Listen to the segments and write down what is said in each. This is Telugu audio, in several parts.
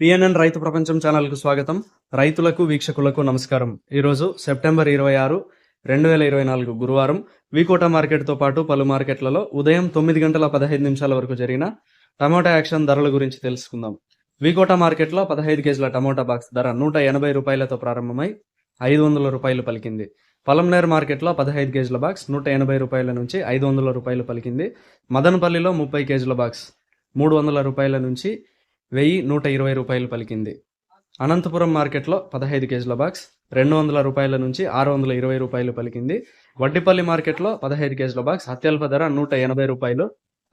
పిఎన్ఎన్ రైతు ప్రపంచం ఛానల్కు స్వాగతం. రైతులకు వీక్షకులకు నమస్కారం. ఈరోజు సెప్టెంబర్ ఇరవై ఆరు రెండు వేల ఇరవై నాలుగు గురువారం. వికోట మార్కెట్తో పాటు పలు మార్కెట్లలో ఉదయం తొమ్మిది గంటల పదహైదు నిమిషాల వరకు జరిగిన టమాటా యాక్షన్ ధరల గురించి తెలుసుకుందాం. వికోట మార్కెట్లో పదహైదు కేజీల టమోటా బాక్స్ ధర నూట ఎనభై రూపాయలతో ప్రారంభమై ఐదు వందల రూపాయలు పలికింది. పలంనేర్ మార్కెట్లో పదహైదు కేజీల బాక్స్ నూట ఎనభై రూపాయల నుంచి ఐదు వందల రూపాయలు పలికింది. మదనపల్లిలో ముప్పై కేజీల బాక్స్ మూడు వందల రూపాయల నుంచి వెయ్యి నూట ఇరవై రూపాయలు పలికింది. అనంతపురం మార్కెట్లో పదహైదు కేజీల బాక్స్ రెండు వందల రూపాయల నుంచి ఆరు వందల ఇరవై రూపాయలు పలికింది. వడ్డిపల్లి మార్కెట్లో పదహైదు కేజీల బాక్స్ అత్యల్ప ధర నూట ఎనభై రూపాయలు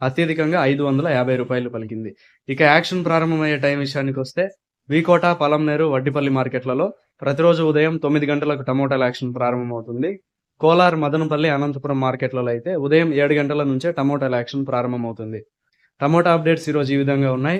అత్యధికంగా ఐదు వందల యాభై రూపాయలు పలికింది. ఇక యాక్షన్ ప్రారంభమయ్యే టైం విషయానికి వస్తే వీకోట పలంనేరు వడ్డిపల్లి మార్కెట్లలో ప్రతిరోజు ఉదయం తొమ్మిది గంటలకు టమోటాల యాక్షన్ ప్రారంభమవుతుంది. కోలార్ మదనపల్లి అనంతపురం మార్కెట్లలో అయితే ఉదయం ఏడు గంటల నుంచే టమోటాల యాక్షన్ ప్రారంభమవుతుంది. టమోటా అప్డేట్స్ ఈరోజు ఈ విధంగా ఉన్నాయి.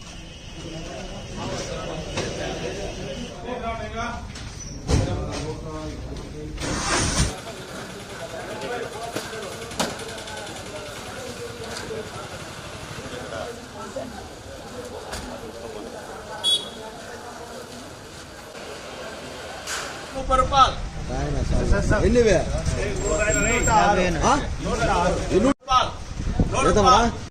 రూపాయలు ఎన్ని నూట రూపాయలు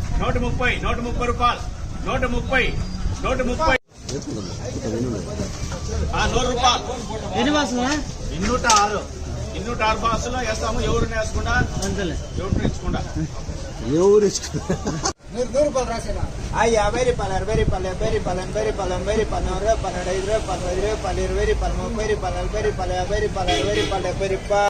నూట ముప్పై నూట ముప్పై రూపాయలు. నూట ముప్పై నూట ముప్పై. నూరు రూపాయలు. ఎన్ని బాసులా ఇన్నూట ఆరు ఇన్నూట ఆరు బాసులో వేస్తాము ఎవరిని వేసుకుండా ఎవరిని ఇచ్చుకుండా ఎవరు ఆ యాభై రూపాయలు అరవై రూపాయలు డెబ్బై రూపాయలు ఎనభై రూపాయలు ఎనభై రూపాయలు నూరు రూపాయలు పన్నెండు ఐదు రూపాయలు పదహైదు రూపాయలు ఇరవై రూపాయలు ముప్పై రూపాయలు నలభై రూపాయలు యాభై రూపాయలు అరవై రూపాయలు డెబ్బై రూపాయలు.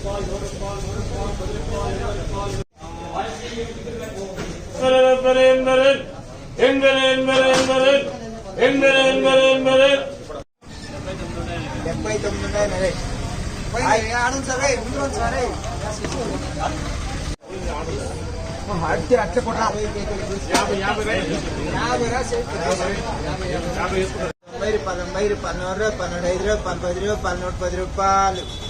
ఆ? ఎన్ని యాభై అరవై యాభై అరవై డెబ్బై తొమ్మిది ఉన్నాయి ఆడండి సరే ముందు సరే అట్టి అట్ట కొట్ట యాభై యాభై యాభై రాసి తొంభై రూపాయలు తొంభై రూపాయలు నూరు రూపాయలు పన్నెండు ఐదు రూపాయలు పది రూపాయలు నూట పది రూపాయలు అలా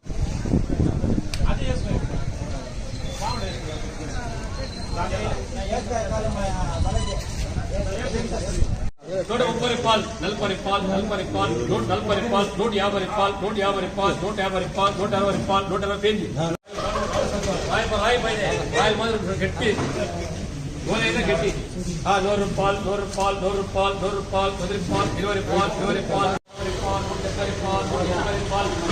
నూట ముప్పై రూపాయలు నలభై రూపాయలు నలభై రూపాయలు నూట నలభై రూపాయలు నూట యాభై రూపాయలు నూట యాభై రూపాయలు నూట యాభై రూపాయలు నూట అరవై రూపాయలు నూట అరవై పేజీ రాయి పై- రాయి పైనే ఆయిల్ మాత్రం గట్టి గోలైనా గట్టి ఆ నూరు రూపాయలు నూరు రూపాయలు నూరు రూపాయలు నూరు రూపాయలు పది రూపాయలు ఇరవై రూపాయలు ఇరవై రూపాయలు ముప్పై రూపాయలు నూట డెబ్బై రూపాయలు నూట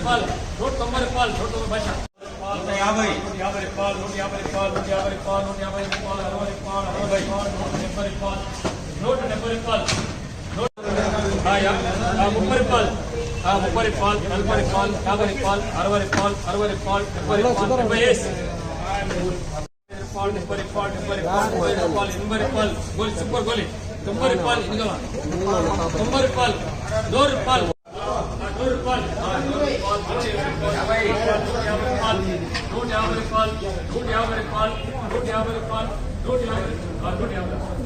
రూపాయలు నూట తొంభై రూపాయలు నూట తొంభై భాష నూట యాభై నూట యాభై రూపాయలు నూట యాభై రూపాయలు నూట యాభై రూపాయలు నూట యాభై రూపాయలు అరవై రూపాయలు అరవై రూపాయలు నూట డెబ్బై రూపాయలు నూట డెబ్బై రూపాయలు ఆ, యా- ఆ, ముప్పై రూపాయలు ఆ, ముప్పై రూపాయలు నలభై రూపాయలు యాభై రూపాయలు అరవై రూపాయలు అరవై రూపాయలు డెబ్బై రూపాయలు డెబ్బై వేసి రూపాయలు డెబ్బై రూపాయలు డెబ్బై రూపాయలు ముప్పై రూపాయలు ఎనభై రూపాయలు గోలి సూపర్ గోలి తొంభై రూపాయలు ఇంకా తొంభై రూపాయలు నూరు రూపాయలు